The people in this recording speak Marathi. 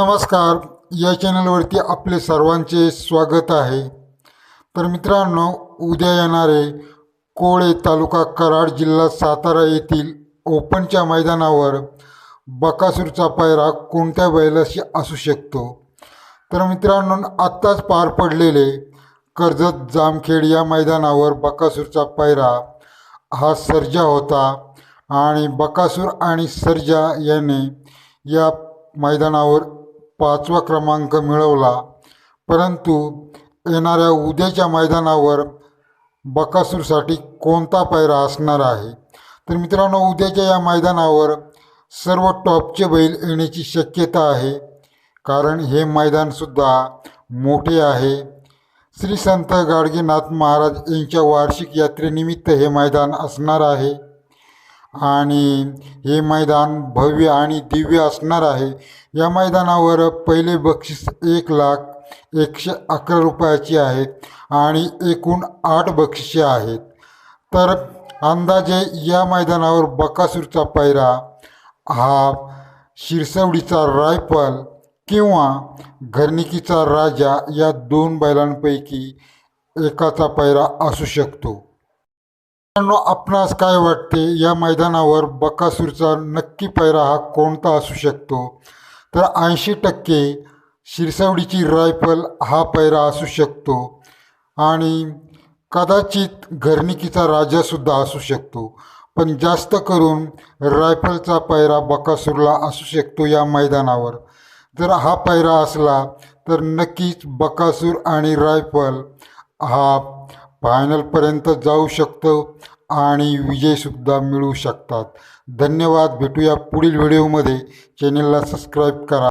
नमस्कार. या चॅनलवरती आपले सर्वांचे स्वागत आहे. तर मित्रांनो उद्या येणारे कोळे तालुका कराड जिल्हा सातारा येथील ओपनच्या मैदानावर बकासूरचा पायरा कोणत्या बैलाशी असू शकतो? तर मित्रांनो आत्ताच पार पडलेले कर्जत जामखेड या मैदानावर बकासूरचा पायरा हा सर्जा होता आणि बकासूर आणि सर्जा याने या मैदानावर पाचवा क्रमांक मिळवला. परंतु येणाऱ्या उद्याच्या मैदानावर बकासूरसाठी कोणता पायरा असणार आहे? तर मित्रांनो उद्याच्या या मैदानावर सर्व टॉपचे बैल येण्याची शक्यता आहे. कारण हे मैदानसुद्धा मोठे आहे. श्री संत गाडगेनाथ महाराज यांच्या वार्षिक यात्रेनिमित्त हे मैदान असणार आहे. आणि हे मैदान भव्य आणि दिव्य असणार आहे. या मैदानावर पहिले बक्षीस एक लाख एकशे अकरा रुपयाची आहेत आणि एकूण आठ बक्षिसे आहेत. तर अंदाजे या मैदानावर बकासूरचा पैरा हा शिरसवडीचा रायफल किंवा घरनिकीचा राजा या दोन बैलांपैकी एकाचा पैरा असू शकतो. मित्रांनो आपणास काय वाटते? या मैदानावर बकासूरचा नक्की पैरा हा कोणता असू शकतो? तर ऐंशी टक्के शिरसवडीची रायफल हा पैरा असू शकतो आणि कदाचित घरनिकीचा राजासुद्धा असू शकतो. पण जास्त करून रायफलचा पैरा बकासूरला असू शकतो या मैदानावर. जर हा पैरा असला तर नक्कीच बकासूर आणि रायफल हा फायनलपर्यंत जाऊ शकतो आणि विजयसुद्धा मिळू शकतात. धन्यवाद. भेटूया पुढील व्हिडिओमध्ये चॅनलला सबस्क्राईब करा.